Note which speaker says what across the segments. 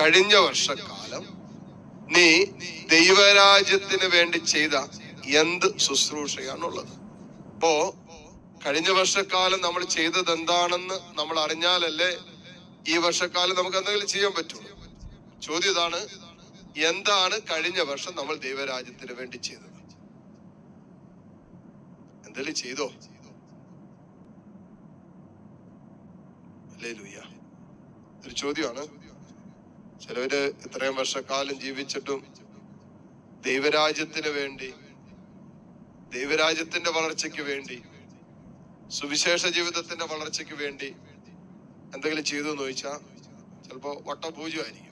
Speaker 1: കഴിഞ്ഞ വർഷക്കാലം നീ ദൈവരാജ്യത്തിന് വേണ്ടി ചെയ്ത എന്ത് ശുശ്രൂഷയാണുള്ളത്? അപ്പോ കഴിഞ്ഞ വർഷക്കാലം നമ്മൾ ചെയ്തത് എന്താണെന്ന് നമ്മൾ അറിഞ്ഞാലല്ലേ ഈ വർഷക്കാലം നമുക്ക് എന്തെങ്കിലും ചെയ്യാൻ പറ്റുള്ളൂ. ചോദ്യം ഇതാണ് എന്താണ് കഴിഞ്ഞ വർഷം നമ്മൾ ദൈവരാജ്യത്തിന് വേണ്ടി ചെയ്തത്? എന്തെങ്കിലും ചെയ്തോ? അല്ലേ ഒരു ചോദ്യമാണ്. ചിലവര് ഇത്രയും വർഷക്കാലം ജീവിച്ചിട്ടും ദൈവരാജ്യത്തിന് വേണ്ടി ദൈവരാജ്യത്തിന്റെ വളർച്ചയ്ക്ക് വേണ്ടി സുവിശേഷ ജീവിതത്തിന്റെ വളർച്ചയ്ക്ക് വേണ്ടി എന്തെങ്കിലും ചെയ്തു എന്ന് ചോദിച്ചാൽ ചിലപ്പോ വട്ടപൂജമായിരിക്കും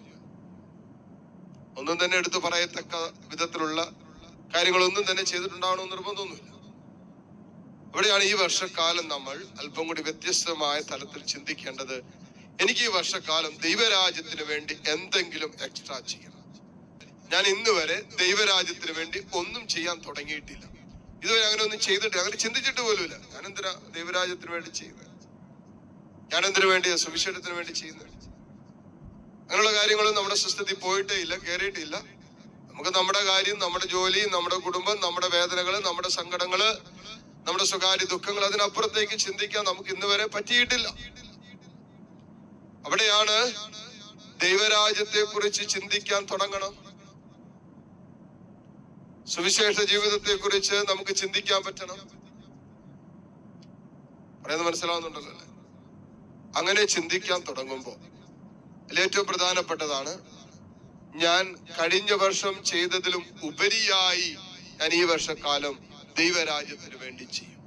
Speaker 1: ഒന്നും തന്നെ എടുത്തു പറയത്തക്ക വിധത്തിലുള്ള കാര്യങ്ങളൊന്നും തന്നെ ചെയ്തിട്ടുണ്ടാവണമെന്ന് നിർബന്ധമൊന്നുമില്ല. ഇവിടെയാണ് ഈ വർഷക്കാലം നമ്മൾ അല്പം കൂടി വ്യത്യസ്തമായ തലത്തിൽ ചിന്തിക്കേണ്ടത് എനിക്ക് ഈ വർഷക്കാലം ദൈവരാജ്യത്തിന് വേണ്ടി എന്തെങ്കിലും എക്സ്ട്രാ ചെയ്യണം. ഞാൻ ഇന്ന് വരെ ദൈവരാജ്യത്തിന് വേണ്ടി ഒന്നും ചെയ്യാൻ തുടങ്ങിയിട്ടില്ല. ഇതുവരെ അങ്ങനെ ഒന്നും ചെയ്തിട്ട് അങ്ങനെ ചിന്തിച്ചിട്ട് പോലുമില്ല. ഞാൻ എന്തിനാ ദൈവരാജ്യത്തിന് വേണ്ടി ചെയ്യുന്നത് ഞാൻ എന്തിനു വേണ്ടി സുവിശേഷത്തിന് വേണ്ടി ചെയ്യുന്നത് അങ്ങനെയുള്ള കാര്യങ്ങളും നമ്മുടെ സിസ്റ്റത്തിൽ പോയിട്ടേ ഇല്ല കയറിയിട്ടില്ല നമുക്ക് നമ്മുടെ കാര്യം നമ്മുടെ ജോലി നമ്മുടെ കുടുംബം നമ്മുടെ വേദനകൾ നമ്മുടെ സങ്കടങ്ങൾ നമ്മുടെ സ്വകാര്യ ദുഃഖങ്ങൾ അതിനപ്പുറത്തേക്ക് ചിന്തിക്കാൻ നമുക്ക് ഇന്ന് വരെ പറ്റിയിട്ടില്ല. അവിടെയാണ് ദൈവരാജ്യത്തെ കുറിച്ച് ചിന്തിക്കാൻ തുടങ്ങണം. സുവിശേഷ ജീവിതത്തെ കുറിച്ച് നമുക്ക് ചിന്തിക്കാൻ പറ്റണം. പറയുന്നത് മനസ്സിലാവുന്നുണ്ടല്ലോ അങ്ങനെ ചിന്തിക്കാൻ തുടങ്ങുമ്പോൾ ഏറ്റവും പ്രധാനപ്പെട്ടതാണ് ഞാൻ കഴിഞ്ഞ വർഷം ചെയ്തതിലും ഉപരിയായി ഞാൻ ഈ വർഷക്കാലം ദൈവരാജ്യത്തിന് വേണ്ടി ചെയ്യും.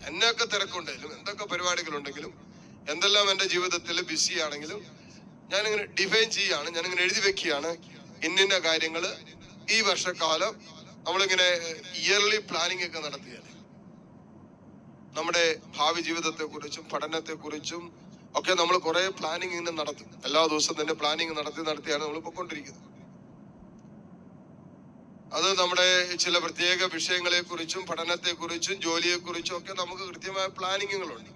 Speaker 1: എന്നൊക്കെ തിരക്കുണ്ടെങ്കിലും എന്തൊക്കെ പരിപാടികളുണ്ടെങ്കിലും എന്തെല്ലാം എന്റെ ജീവിതത്തിൽ ബിസി ആണെങ്കിലും ഞാനിങ്ങനെ ഡിഫൈൻ ചെയ്യുകയാണ് ഞാനിങ്ങനെ എഴുതി വെക്കുകയാണ് ഇന്നിന്ന കാര്യങ്ങൾ ഈ വർഷക്കാലം നമ്മളിങ്ങനെ ഇയർലി പ്ലാനിങ് ഒക്കെ നടത്തിയാൽ നമ്മുടെ ഭാവി ജീവിതത്തെക്കുറിച്ചും പഠനത്തെക്കുറിച്ചും പഠനത്തെ കുറിച്ചും ഒക്കെ നമ്മൾ കുറേ പ്ലാനിങ് ഇങ്ങനെ നടത്തും. എല്ലാ ദിവസവും തന്നെ പ്ലാനിങ് നടത്തി നടത്തിയാണ് നമ്മൾ പൊയ്ക്കൊണ്ടിരിക്കുന്നത് അത് നമ്മുടെ ചില പ്രത്യേക വിഷയങ്ങളെ കുറിച്ചും പഠനത്തെ കുറിച്ചും ജോലിയെ കുറിച്ചും ഒക്കെ നമുക്ക് കൃത്യമായ പ്ലാനിങ്ങുകളുണ്ട്.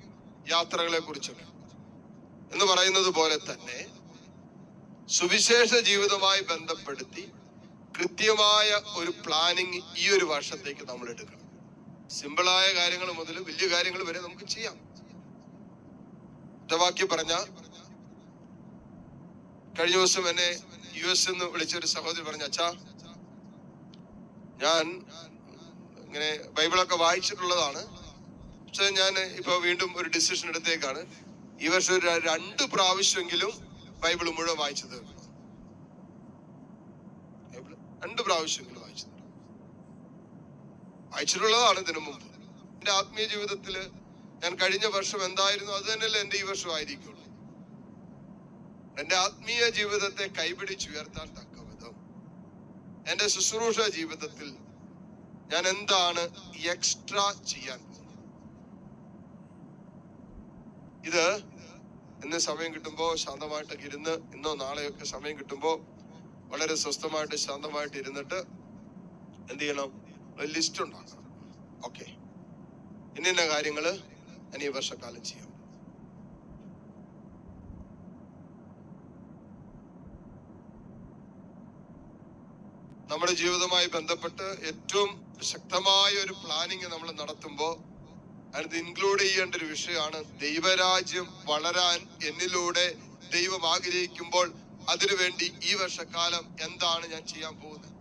Speaker 1: യാത്രകളെ കുറിച്ചും എന്ന് പറയുന്നത് പോലെ തന്നെ സുവിശേഷ ജീവിതമായി ബന്ധപ്പെടുത്തി കൃത്യമായ ഒരു പ്ലാനിങ് ഈ ഒരു വർഷത്തേക്ക് നമ്മൾ എടുക്കണം. സിമ്പിളായ കാര്യങ്ങൾ മുതൽ വലിയ കാര്യങ്ങൾ വരെ നമുക്ക് ചെയ്യാം. ഒറ്റവാക്കി പറഞ്ഞ കഴിഞ്ഞ ദിവസം എന്നെ യു എസ് എന്ന് വിളിച്ച ഒരു സഹോദരി പറഞ്ഞ അച്ഛാ ഞാൻ ഇങ്ങനെ ബൈബിളൊക്കെ വായിച്ചിട്ടുള്ളതാണ്. പക്ഷെ ഞാൻ ഇപ്പൊ വീണ്ടും ഒരു ഡിസിഷൻ എടുത്തേക്കാണ്. ഈ വർഷം രണ്ട് പ്രാവശ്യമെങ്കിലും ബൈബിൾ മുഴുവൻ വായിച്ചു തീർക്കണം രണ്ട് പ്രാവശ്യമെങ്കിലും വായിച്ചു വായിച്ചിട്ടുള്ളതാണ് ഇതിനു മുമ്പ്. എന്റെ ആത്മീയ ജീവിതത്തിൽ ഞാൻ കഴിഞ്ഞ വർഷം എന്തായിരുന്നു? അത് തന്നെയല്ലേ എന്റെ ഈ വർഷം ആയിരിക്കുള്ളൂ എന്റെ ആത്മീയ ജീവിതത്തെ കൈപിടിച്ചുയർത്താൻ തക്ക എന്റെ ശുശ്രൂഷ ജീവിതത്തിൽ ഞാൻ എന്താണ് എക്സ്ട്രാ ചെയ്യാൻ ഇത് ഇന്ന് സമയം കിട്ടുമ്പോൾ ശാന്തമായിട്ട് ഇരുന്ന് ഇന്നോ നാളെയൊക്കെ സമയം കിട്ടുമ്പോൾ വളരെ സ്വസ്ഥമായിട്ട് ശാന്തമായിട്ട് ഇരുന്നിട്ട് എന്ത് ചെയ്യണം? ഒരു ലിസ്റ്റ് ഉണ്ടാക്കണം. ഓക്കെ ഇന്ന കാര്യങ്ങൾ ഞാൻ ഈ വർഷക്കാലം ചെയ്യാം. നമ്മുടെ ജീവിതവുമായി ബന്ധപ്പെട്ട് ഏറ്റവും ശക്തമായ ഒരു പ്ലാനിങ് നമ്മൾ നടത്തുമ്പോൾ അതിനകത്ത് ഇൻക്ലൂഡ് ചെയ്യേണ്ട ഒരു വിഷയമാണ് ദൈവരാജ്യം വളരാൻ എന്നിലൂടെ ദൈവം ആഗ്രഹിക്കുമ്പോൾ അതിനുവേണ്ടി ഈ വർഷക്കാലം എന്താണ് ഞാൻ ചെയ്യാൻ പോകുന്നത്?